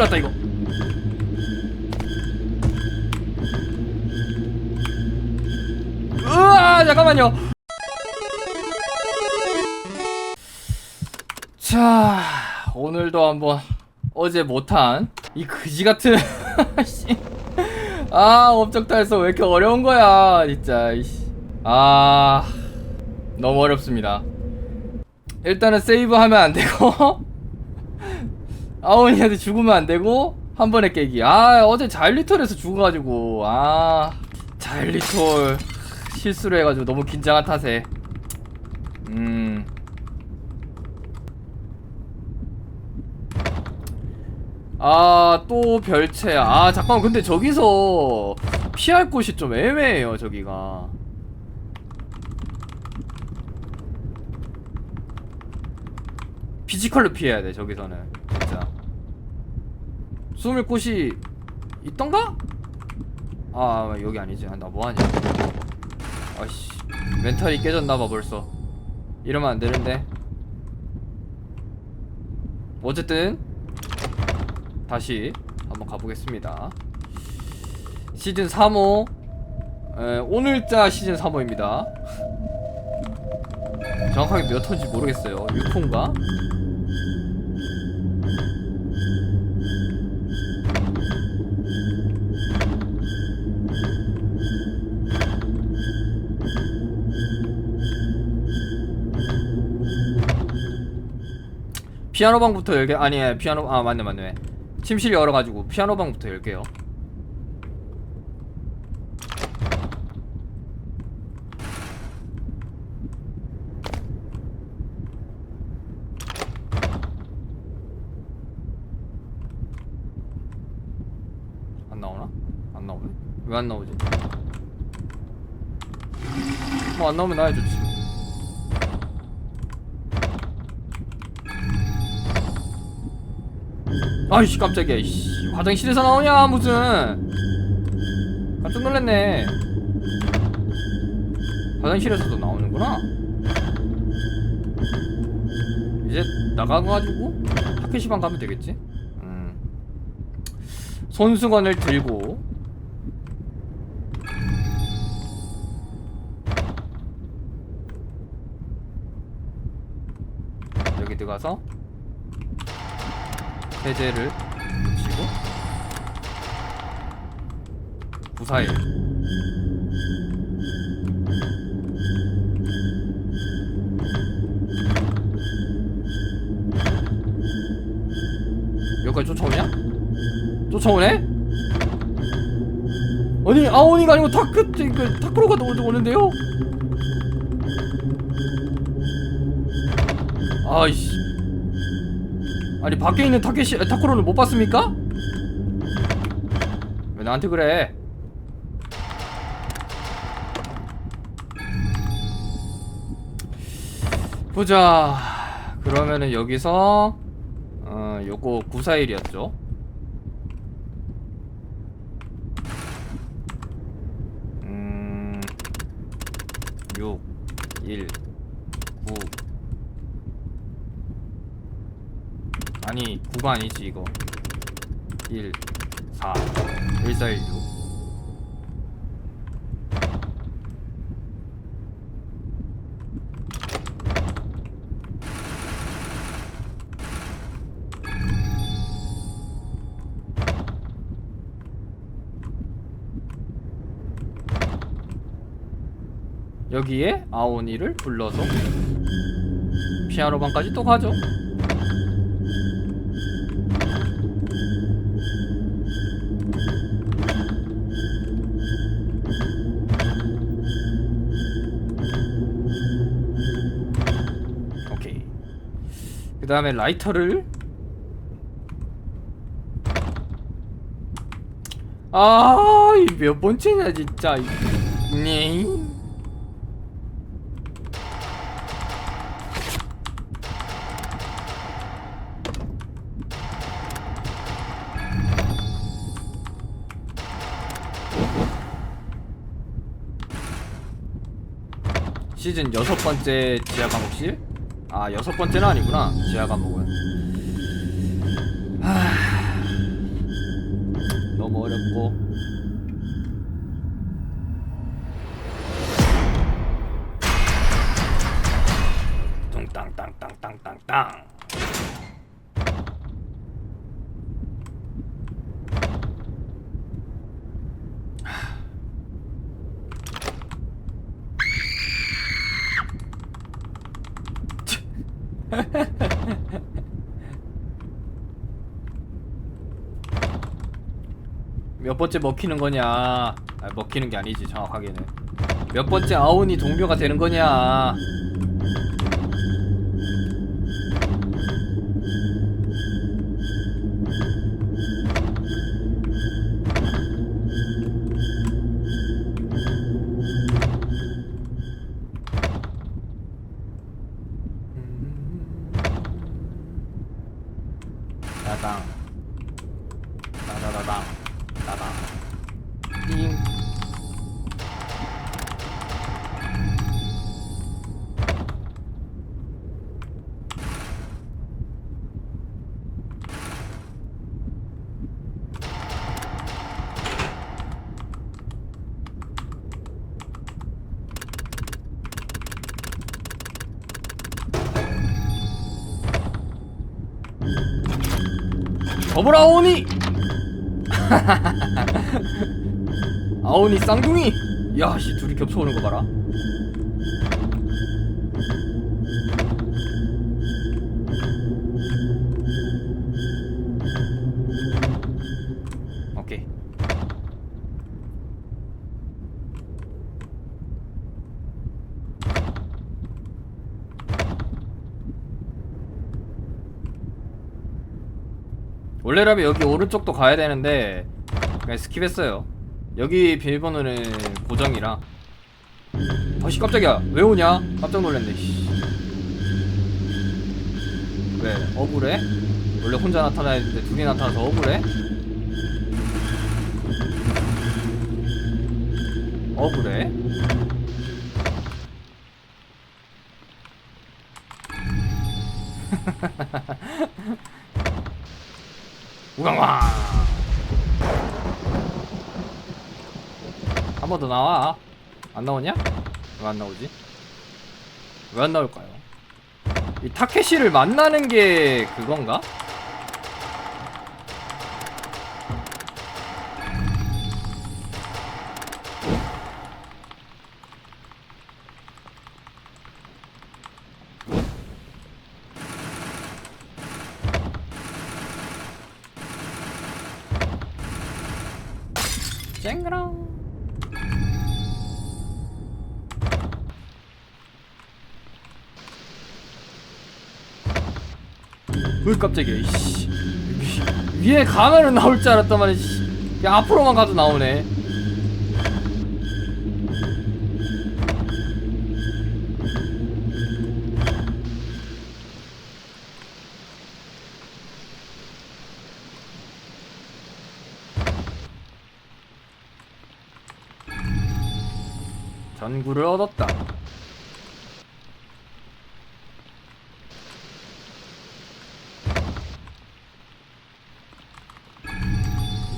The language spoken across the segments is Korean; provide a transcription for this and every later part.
났다 이거 으아 잠깐만요 자 오늘도 한번 어제 못한 이 그지 같은 씨. 아 업적달서 왜 이렇게 어려운 거야 진짜. 아 너무 어렵습니다 일단은 세이브 하면 안 되고 아오니한테 죽으면 안 되고 한 번에 깨기 아 어제 자일리톨에서 죽어가지고 아 자일리톨 실수를 해가지고 너무 긴장한 탓에 음 아, 또 별채야. 아, 잠깐만. 근데 저기서 피할 곳이 좀 애매해요, 저기가. 피지컬로 피해야 돼, 저기서는. 숨을 곳이 있던가? 아, 여기 아니지. 아, 나 뭐하냐. 아씨. 멘탈이 깨졌나봐, 벌써. 이러면 안 되는데. 어쨌든, 다시 한번 가보겠습니다. 시즌 3호 에, 오늘자 시즌 3호입니다. 정확하게 몇 호인지 모르겠어요. 6호인가? 피아노 방부터 열게 아니 피아노 아 맞네 맞네 침실 열어가지고 피아노 방부터 열게요. 안 나오나? 안 나오네. 왜 안 나오지? 뭐 안 나오면 나야 좋지. 아이씨 깜짝이야. 이씨 화장실에서 나오냐 무슨. 깜짝 놀랐네. 화장실에서도 나오는구나. 이제 나가가지고 타케시방 가면 되겠지? 음. 손수건을 들고. 여기 들어가서 해제를 붙이고 부사일 여기까지 쫓아오냐? 쫓아오네? 아니 아오니가 아니고 타크 그 타크로가 오- 오는데요? 아이씨 아니 밖에 있는 타케시 아, 타쿠로를 못 봤습니까? 왜 나한테 그래? 보자. 그러면은 여기서 어 요거 941이었죠. 음 6, 1, 9 아니 9가 아니지 이거 1 4 1 4 1 6 여기에 아오니를 불러서 피아노 방까지 또 가죠. 다음에 라이터를 아, 이 몇 번째냐 진짜. 네. 시즌 여섯 번째 지하 감옥실? 아 여섯 번째는 아니구나. 지하 감옥은. 너무 어렵고. 몇 번째 먹히는 거냐? 아, 먹히는 게 아니지 정확하게는. 몇 번째 아운이 동료가 되는 거냐 더블아오니. 아오니 쌍둥이. 야씨 둘이 겹쳐오는 거 봐라 원래라면 여기 오른쪽도 가야 되는데 그냥 스킵했어요 여기 비밀번호는 고정이라 아씨 깜짝이야 왜 오냐 깜짝 놀랐네 씨. 왜 억울해? 원래 혼자 나타나야 되는데 둘이 나타나서 억울해? 억울해? 우강왕 한 번 더 나와 안 나오냐? 왜 안 나오지? 왜 안 나올까요? 이 타케시를 만나는 게 그건가? 쨍그랑. 으 깜짝이야 이씨. 위- 위에 가면은 나올 줄 알았단 말이야 앞으로만 가도 나오네 전구를 얻었다.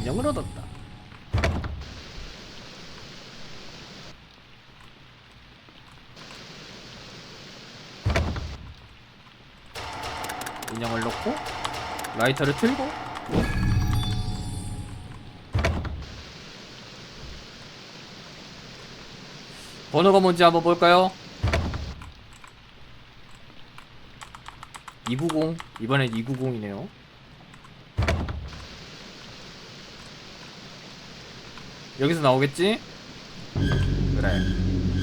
인형을 얻었다. 인형을 넣고 라이터를 틀고 번호가 뭔지 한번 볼까요? 290 이번엔 290이네요 여기서 나오겠지? 그래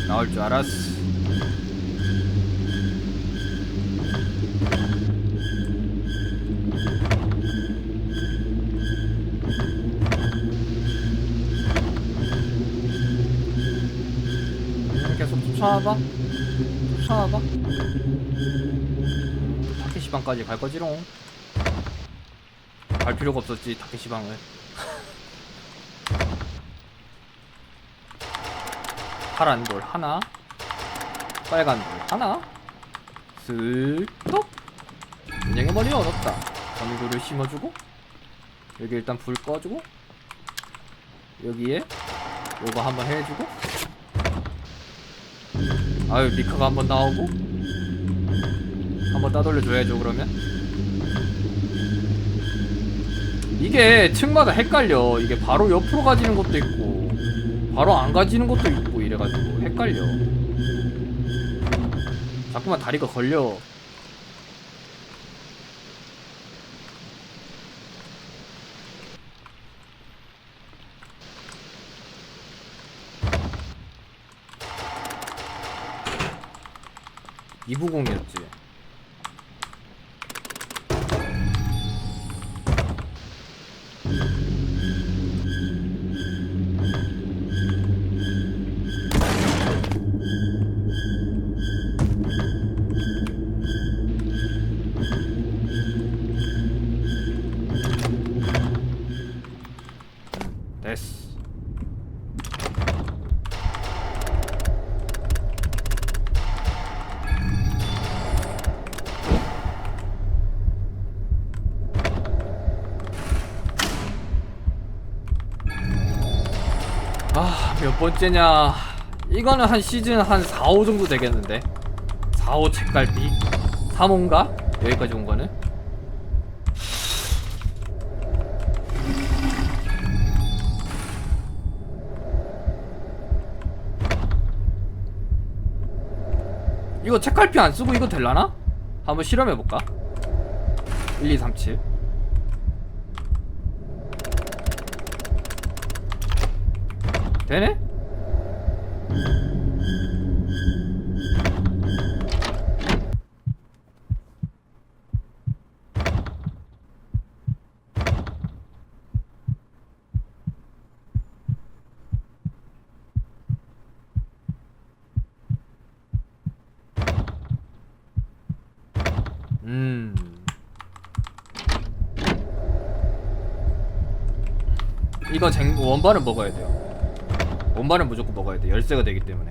나올 줄 알았어 쫓아와봐. 쫓아와봐. 타케시방까지 갈 거지롱. 갈 필요가 없었지 타케시방을. 파란 돌 하나. 빨간 돌 하나. 슬떡. 인형의 머리 얻었다. 전구를 심어주고 여기 일단 불 꺼주고 여기에 요거 한번 해주고 아유 미카가 한번 나오고? 한번 따돌려 줘야죠 그러면? 이게 층마다 헷갈려. 이게 바로 옆으로 가지는 것도 있고 바로 안 가지는 것도 있고 이래가지고 헷갈려. 자꾸만 다리가 걸려 이부공이었지 몇 번째냐. 이거는 한 시즌 한 4, 5 정도 되겠는데. 4, 5 책갈피? 3호인가? 여기까지 온 거는? 이거 책갈피 안 쓰고 이거 될라나? 한번 실험해볼까? 1, 2, 3, 7. 되네? 음. 이거 쟁 원반은 먹어야 돼요. 원반은 무조건 먹어야 돼. 열쇠가 되기 때문에.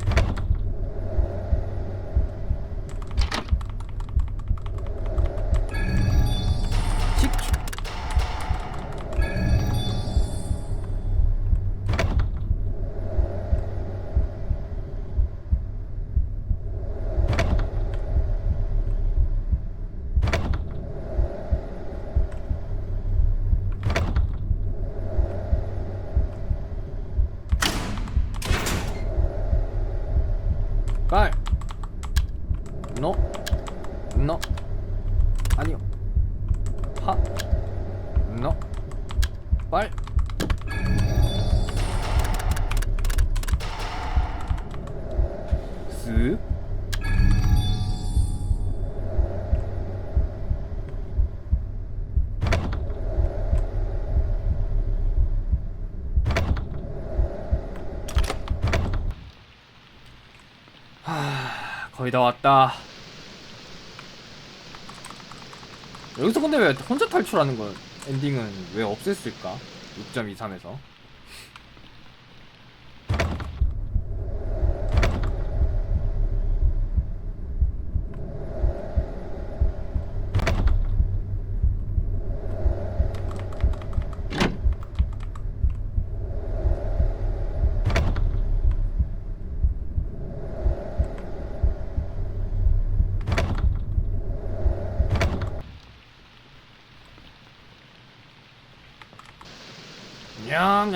거의 다 왔다. 여기서 근데 왜 혼자 탈출하는 건 엔딩은 왜 없앴을까? 6.23에서.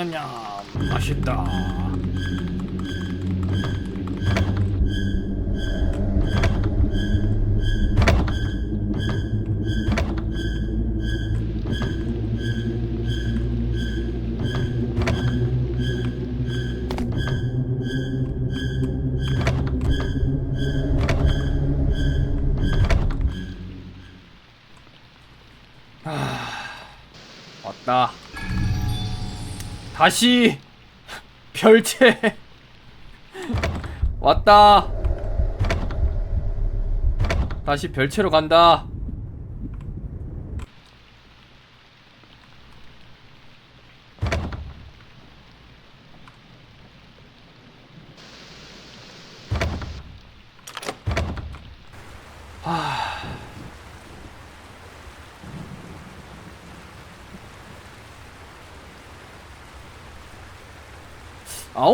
냠냠냠 맛있다. 왔다. 다시 별채 왔다. 다시 별채로 간다.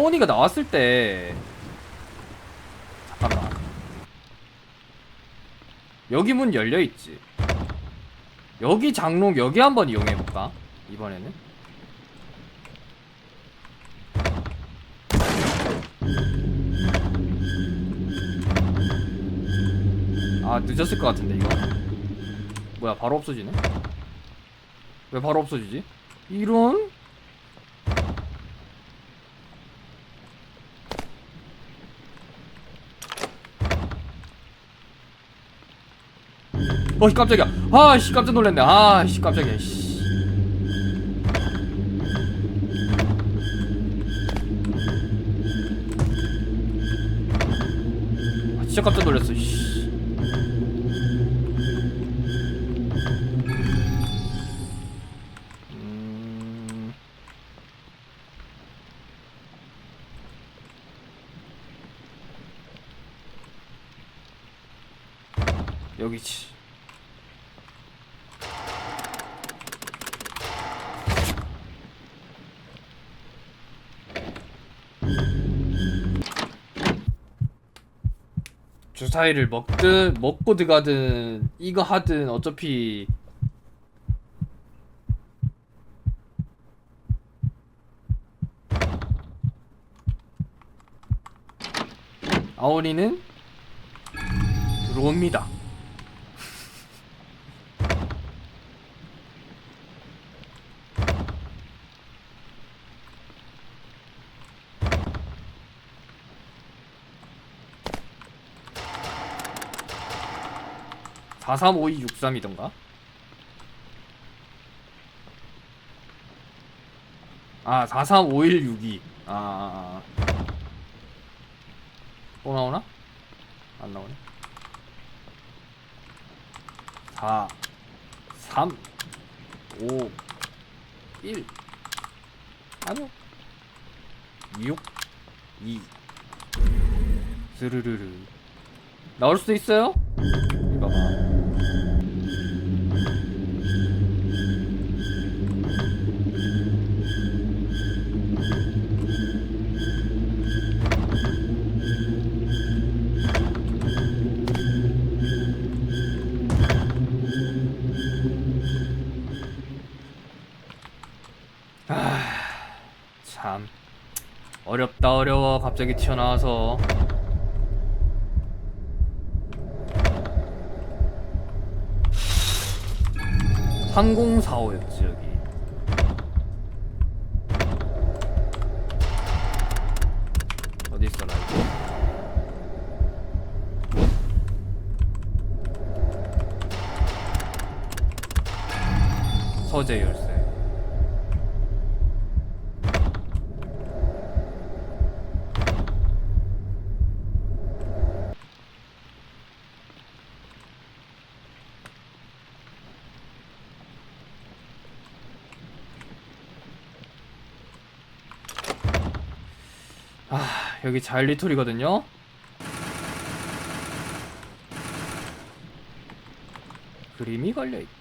아오니가 나왔을 때 잠깐만 여기 문 열려 있지. 여기 장롱 여기 한번 이용해 볼까? 이번에는 아 늦었을 것 같은데 이거 뭐야 바로 없어지네? 왜 바로 없어지지? 이런? 어이 깜짝이야. 아씨 깜짝 놀랐네. 아씨 깜짝이야 씨. 아, 진짜 깜짝 놀랐어 씨. 음... 여기지 주사위를 먹든 먹고 들어가든 이거 하든 어차피 아오리는 들어옵니다. (435263) 이던가 아 (435162) 아, 아, 아. 또 나오나? 안 나오네. 4, 3, 5, 1. 아니요. 6, 2. 스르르르. 나올 수도 있어요? 이거 봐. 어려워. 갑자기 튀어나와서. (3045였지) 여기 어디 있어 라이브 서재 열쇠 아 여기 자일리톨이거든요. 그림이 걸려있다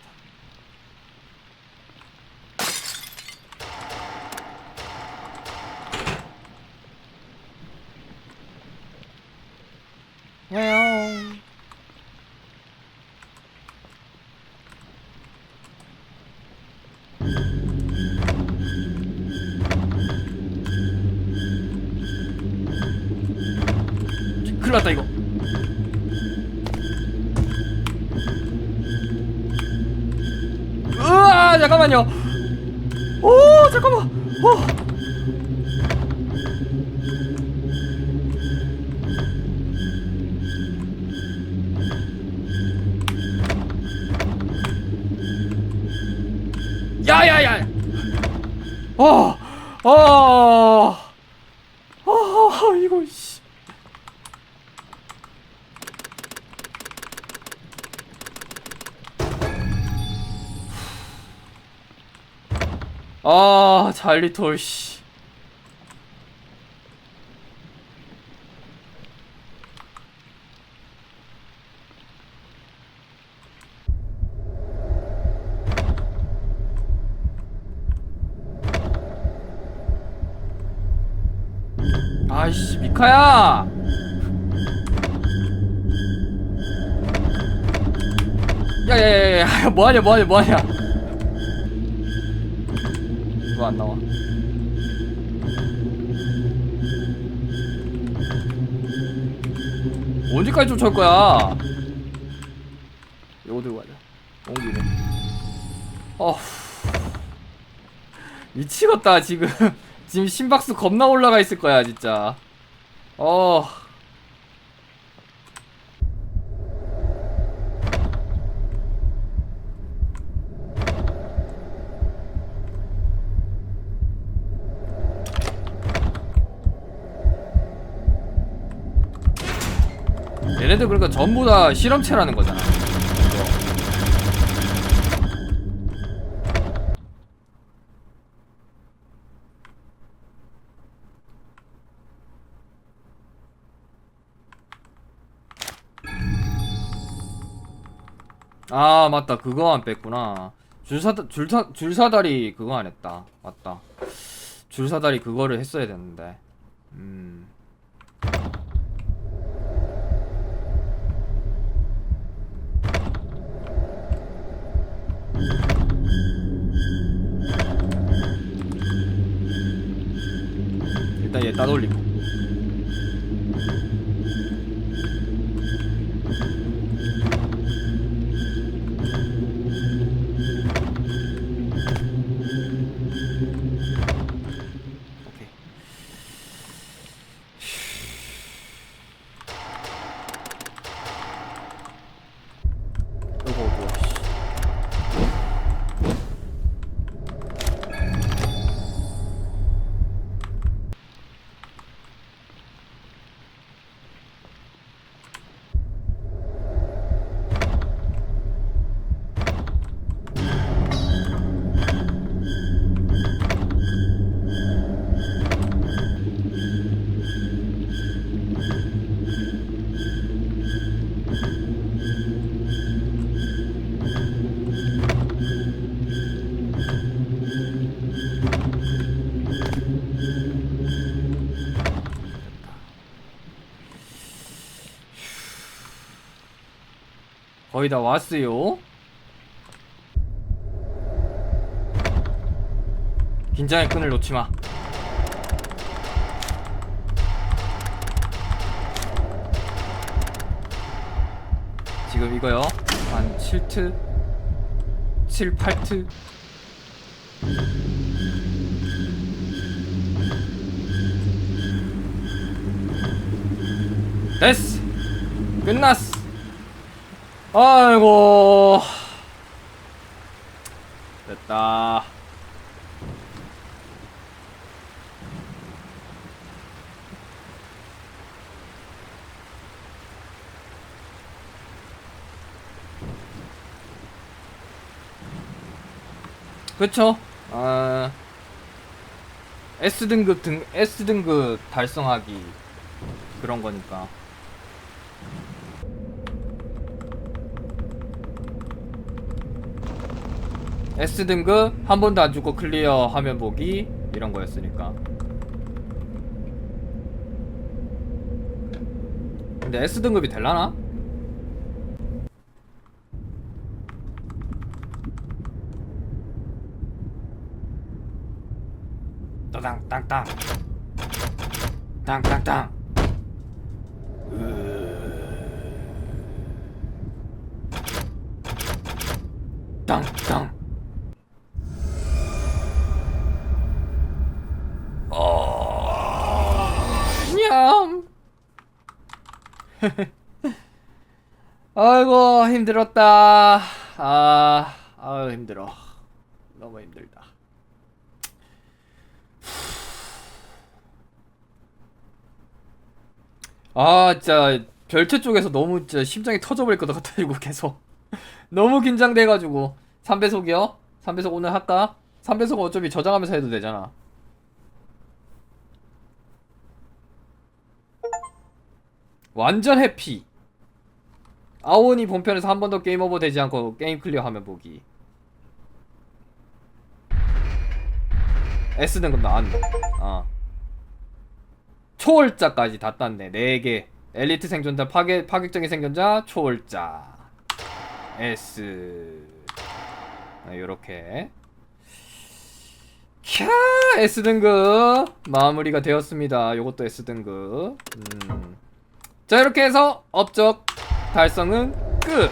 났다 이거. 으아 잠깐만요. 오 잠깐만. 오. 야야야. 어, 어, 어, 아, 잘리톨, 씨. 아이씨 미카야 야야야야 뭐하냐 뭐하냐 뭐하냐 왜 안 나와. 언제까지 쫓아올 거야? 이거 들고 가자. 옮기네 어후. 미치겠다 지금. 지금 심박수 겁나 올라가 있을 거야 진짜. 어 얘네들 그러니까 전부 다 실험체라는 거잖아. 아 맞다. 그거 안 뺐구나. 줄사 줄사 줄사다리 그거 안 했다. 맞다. 줄사다리 그거를 했어야 됐는데. 음 일단 얘 따돌리고 거의 다 왔어요. 긴장의 끈을 놓지 마. 지금 이거요. 한 7트, 7, 8트. 됐어. 끝났어. 아이고. 됐다. 그쵸? 아 S등급 등 S등급 달성하기 그런 거니까 S등급 한 번도 안 죽고 클리어 화면 보기 이런 거였으니까. 근데 S등급이 될라나? 따당 땅땅. 땅땅땅. 땅땅 아이고 힘들었다. 아, 아유 힘들어. 너무 힘들다. 아, 진짜 별채 쪽에서 너무 진짜 심장이 터져버릴 것 같아가지고 계속 너무 긴장돼가지고 3배속이요? 3배속 오늘 할까? 3배속 어차피 저장하면서 해도 되잖아. 완전 해피. 아오니 본편에서 한 번도 게임 오버 되지 않고 게임 클리어 하면 보기. S 등급 나왔네. 어. 초월자까지 다 땄네 4개 엘리트 생존자 파괴, 파격적인 생존자 초월자 S 아, 요렇게 캬 S등급 마무리가 되었습니다 요것도 S등급 음. 자 이렇게 해서 업적 달성은 끝